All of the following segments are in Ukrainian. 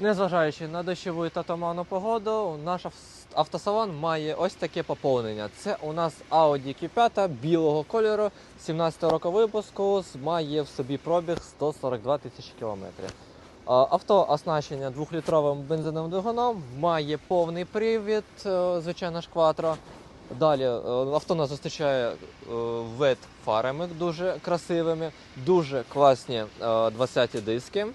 Незважаючи на дощову та туманну погоду, наш автосалон має ось таке поповнення. Це у нас Audi Q5 білого кольору, 17 року випуску, має в собі пробіг 142 тисячі кілометрів. Авто оснащення 2-літровим бензиновим двигуном, має повний привід, е, звичайно ж кватро. Далі е, авто нас зустрічає вет фарами дуже красивими, дуже класні 20-ті диски.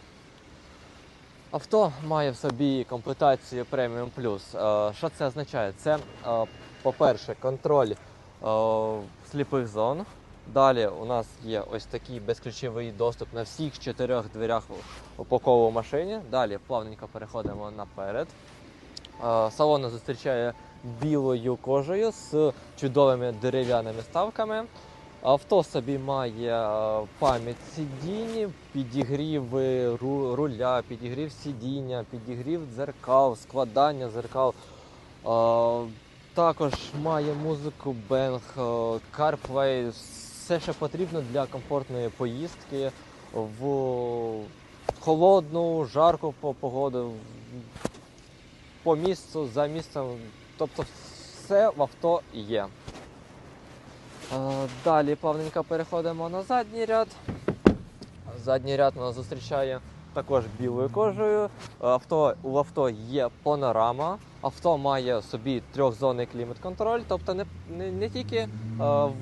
Авто має в собі комплектацію Premium Plus. Е, Що це означає? Це, е, по-перше, контроль е, сліпих зон. Далі у нас є ось такий безключовий доступ на всіх чотирьох дверях упакову машині. Далі плавненько переходимо наперед. Салон зустрічає білою кожею з чудовими дерев'яними ставками. Авто собі має е, пам'ять сидінь, підігрів ру- руля, підігрів сидіння, підігрів дзеркал, складання дзеркал. Е, Також має музику е, CarPlay, все, що потрібно для комфортної поїздки в холодну, жарку по- погоду, по місцю, за місцем. Тобто все в авто є. Е, Далі плавненько переходимо на задній ряд. Задній ряд нас зустрічає також білою кожею. Авто, у авто є панорама. Авто має собі трьохзонний клімат-контроль, тобто не, не, не тільки е,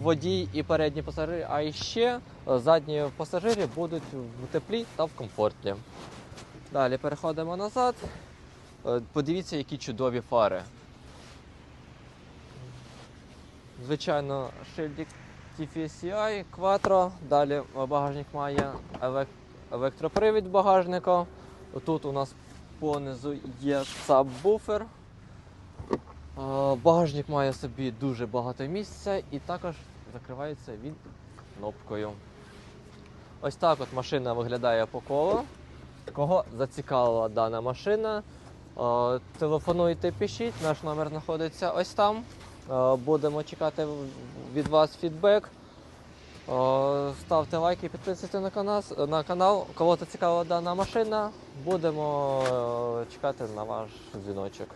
водій і передні пасажири, а й ще е, задні пасажири будуть в теплі та в комфорті. Далі переходимо назад. Е, Подивіться, які чудові фари. Звичайно, шильдик TFCI Quattro. Далі багажник має електропривід багажника. Тут у нас понизу є сабвуфер. Е, Багажник має собі дуже багато місця і також закривається він кнопкою. Ось так от машина виглядає по колу. Кого зацікавила дана машина? е, Телефонуйте, пишіть, наш номер знаходиться ось там. Е, Будемо чекати від вас фідбек. Е, Ставте лайки, підписуйтесь на канал. На канал. Кого цікавила дана машина, будемо е, чекати на ваш дзвіночок.